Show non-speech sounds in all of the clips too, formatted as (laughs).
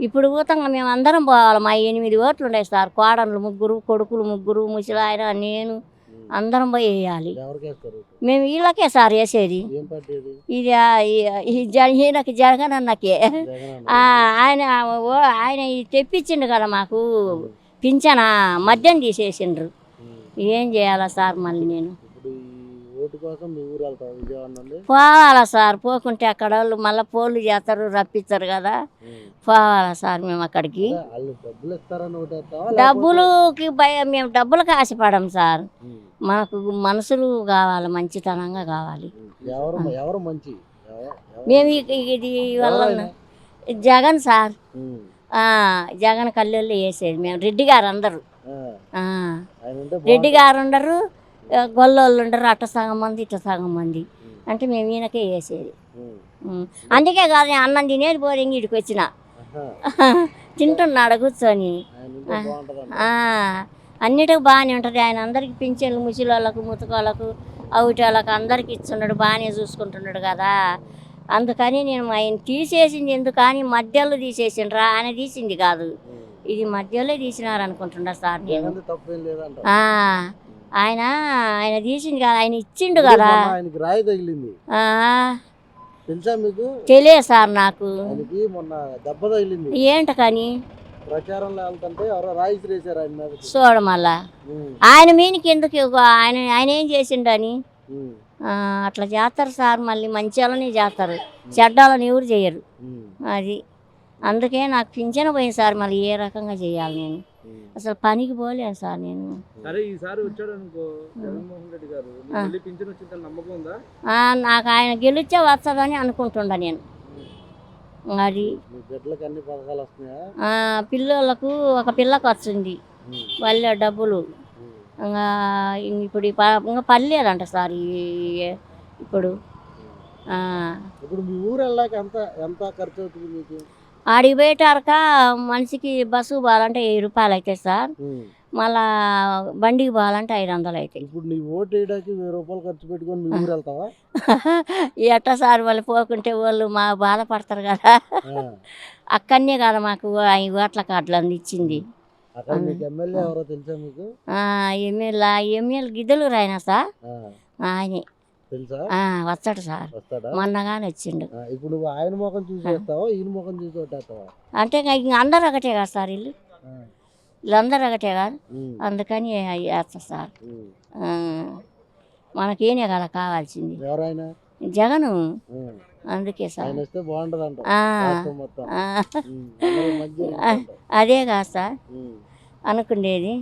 ఇప్పుడు ఊతంగా మేము అందరం పోవాలి. మా ఎనిమిది ఓట్లు ఉన్నాయి సార్. కోడళ్ళు ముగ్గురు కొడుకులు ముగ్గురు ముసలాయన నేను అందరం పోయి వేయాలి. మేము వీళ్ళకే సార్ వేసేది. ఇది ఈయనకి జగన్ అన్నకే. జగన్ ఆ, ఆయన ఆయన ఇది తెప్పించిండు కదా మాకు. పింఛన మద్యం తీసేసిండ్రు. ఏం చేయాలా సార్ మళ్ళీ నేను? ఇప్పుడు ఈ ఓటు కోసం మీ ఊరు వెళ్తాం విజయవాడ నుండి? పోవాలా సార్. పోకుంటే అక్కడ వాళ్ళు మళ్ళీ పోలు చేస్తారు రప్పిస్తారు కదా. పోవాలా సార్ మేము అక్కడికి. వాళ్ళు డబ్బులు ఇస్తారని ఒకటి వేస్తావా డబ్బులుకి భయ మేము డబ్బులకు ఆశపడం సార్. మనకు మనసులు కావాలి మంచితనంగా కావాలి. ఎవరు ఎవరు మంచి? ఎవ-? మేము ఇ- ఇది వల్ల? జగన్ సార్. ఉమ్. ఆ, జగన్ కల్లెళ్ళు వేసేది మేము. రెడ్డి గారు అందరు. ఆ, ఆ, ఆయన ఉంటే రెడ్డి గారు ఉండరు గొల్లోళ్ళు ఉండరు అట్ట సగం మంది ఇట్ట సగం మంది. అంటే మేము ఈయనకే వేసేది. అందుకే కాదు నేను అన్నం తినేది పోయి ఇంటికి వచ్చిన. (laughs) తింటున్నాడు కూర్చొని. అన్నిటికి బాగానే ఉంటుంది. ఆయన అందరికి పింఛన్లు ముసలోళ్ళకు ముతకోళ్ళకు అవుటోళ్ళకు అందరికి ఇస్తున్నాడు బాగానే చూసుకుంటున్నాడు కదా. అందుకని నేను ఆయన తీసేసింది ఎందుకు కానీ మధ్యలో తీసేసిండ్రా ఆయన తీసింది కాదు. ఇది మధ్యలో తీసినారు అనుకుంటున్నా సార్ నేను. ఆయన ఆయన తీసింది కదా ఆయన ఇచ్చిండు కదా. మొన్న ఆయనకి రాయి తగిలింది. తెలుసా మీకు? తెలియదు సార్ నాకు. మొన్న దెబ్బ తగిలింది. ఏంట కానీ? ప్రచారంలో వెళ్తుంటే ఎవరో రాయి విసిరేశారు ఆయన మీద చూడ మళ్ళా. ఆయన మీనికి ఎందుకు ఆయన ఆయన ఏం చేసిండని ఆ, అట్లా చేస్తారు సార్ మళ్ళీ మంచి వాళ్ళని చేస్తారు. చెడ్డాలని ఎవరు చేయరు. అది. అందుకే నాకు పింఛన పోయింది సార్ మళ్ళీ ఏ రకంగా చేయాలి నేను? అసలు పనికి పోలేను సార్ నేను. సరే ఈసారి వచ్చాడు అనుకో జగన్మోహన్ రెడ్డి గారు. నీకు ఆ. మళ్ళీ పింఛన్ వచ్చిందని నమ్మకం ఉందా? ఆ, నాకు ఆయన గెలిచే వస్తుందని అనుకుంటుండ నేను. అది మీ బిడ్డలకి అన్ని పథకాలు వస్తున్నాయా? ఆ, పిల్లలకు ఒక పిల్లకు వచ్చింది. వాళ్ళ డబ్బులు. ఇప్పుడు ఇంకా పర్లేదంట సార్ ఈ ఇప్పుడు. ఆ, ఇప్పుడు మీ ఊరు వెళ్ళాక ఎంత ఎంత ఖర్చు అవుతుంది మీకు? ఆడికి పోయేటారక మనిషికి బస్సు పోవాలంటే వెయ్యి రూపాయలు అవుతాయి సార్. మళ్ళా బండికి పోవాలంటే ఐదు వందలు అవుతాయి ఇప్పుడు నీ ఓటు వేయడానికి వెయ్యి రూపాయలు ఖర్చు పెట్టుకొని మీ ఊరు వెళ్తావా? (laughs) ఎట్ట సార్ వాళ్ళు పోకుంటే వాళ్ళు మా బాధపడతారు కదా. (laughs) అక్కడనే కదా మాకు ఈ ఓట్ల కార్డులు అందించింది ఎమ్మెల్యే ఎవరో తెలుసా మీకు? ఎమ్మెల్యే ఎమ్మెల్యే గిద్దలు రాయన సార్. ఆయనే. తెలుసా? వచ్చాడు సార్. వస్తాడా? మొన్నగానే వచ్చిండు. ఇప్పుడు నువ్వు ఆయన ముఖం చూసి వేస్తావా? ఈయన ముఖం చూసి అంటే ఇంకా అందరు ఒకటే కదా సార్ వీళ్ళు. వీళ్ళందరూ ఒకటే కాదు. అందుకని వేస్తా సార్. మనకేనే కదా కావాల్సింది. ఎవరైనా? జగను. ఉమ్. అందుకే సార్. అదే కాదు సార్. అనుకుండేది.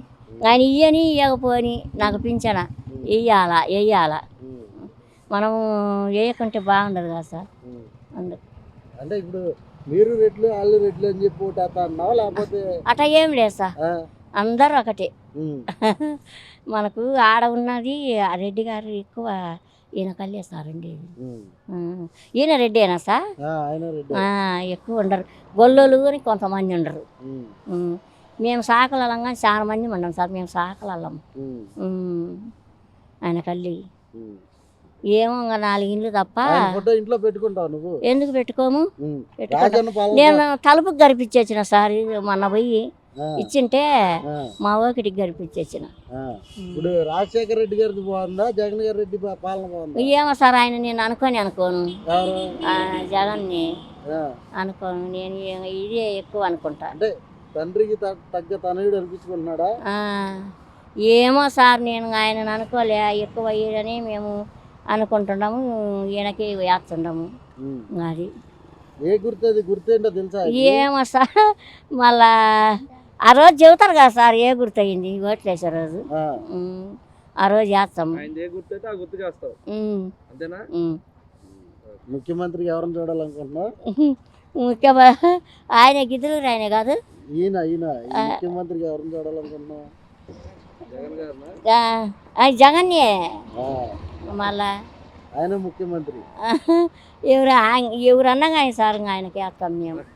ఆయన ఇయ్యని ఇయ్యకపోని నాకు పింఛన. ఇయ్యాలా వెయ్యాలా మనము వేయకుంటే బాగుండదు కదా సార్. అందుకు అంటే ఇప్పుడు మీరు రెట్లు వాళ్ళు రెట్లు అని చెప్పి లేకపోతే అట్లా ఏం లేదు సార్? అందరూ ఒకటే. (laughs) మనకు ఆడ ఉన్నది ఆ రెడ్డి గారు ఎక్కువ ఈయన కల్లే సార్. ఆ, ఈయన రెడ్డేనా సార్ ఎక్కువ ఉండరు గొల్లోళ్ళు అని కొంతమంది ఉండరు. మేము సాకలలం కానీ చాలా మంది ఉండం సార్ మేము ఉమ్. ఉమ్. ఆయన ఉమ్. ఏమో ఇంకా నాలుగు ఇల్లు తప్ప ఫోటో ఇంట్లో పెట్టుకుంటావు నువ్వు. ఎందుకు పెట్టుకోము? నేను తలుపుకి గరిపించేసిన సార్ మొన్న పోయి ఇచ్చింటే మా ఓకిటికి గరిపించేసిన. ఆ. ఇప్పుడు రాజశేఖర రెడ్డి గారిది బాగుందా? జగన్ గారి రెడ్డి పా- పాలన బాగుందా? ఏమో సార్ ఆయన నేను అనుకొని అనుకోను. జగన్ని అనుకోను. నేను ఇదే ఎక్కువ అనుకుంటా. అంటే తండ్రికి తగ్గ తనయుడు అనిపించుకుంటున్నాడా? ఏమో సార్ నేను ఆయన అనుకోలే ఎక్కువ అయ్యేదని మేము అనుకుంటున్నాము ఈయనకి వేస్తుండము. ఉమ్. అది ఏ గుర్తు అది గుర్తేంటో తెలుసా? ఏమో సార్ మళ్ళా ఆ రోజు చెబుతారు కదా సార్ ఏ గుర్తయింది ఓట్లేసే రోజు. ఆ, రోజు చేస్తాము. ముఖ్యమంత్రికి ఎవరిని చూడాలనుకుంటున్నావు? (laughs) ముఖ్య ఆయన గిద్దరు ఆయన కాదు. ఈయన ఈయన. ఈ ముఖ్యమంత్రికి ఎవరిని చూడాలనుకుంటున్నావు? జగన్ గారినా? ఆ, ఆ. జగన్నే మళ్ళా? ఆయన ముఖ్యమంత్రి. (laughs) ఎవరు ఆయన- ఎవరన్నా కానీ సార్ ఆయనకి మేము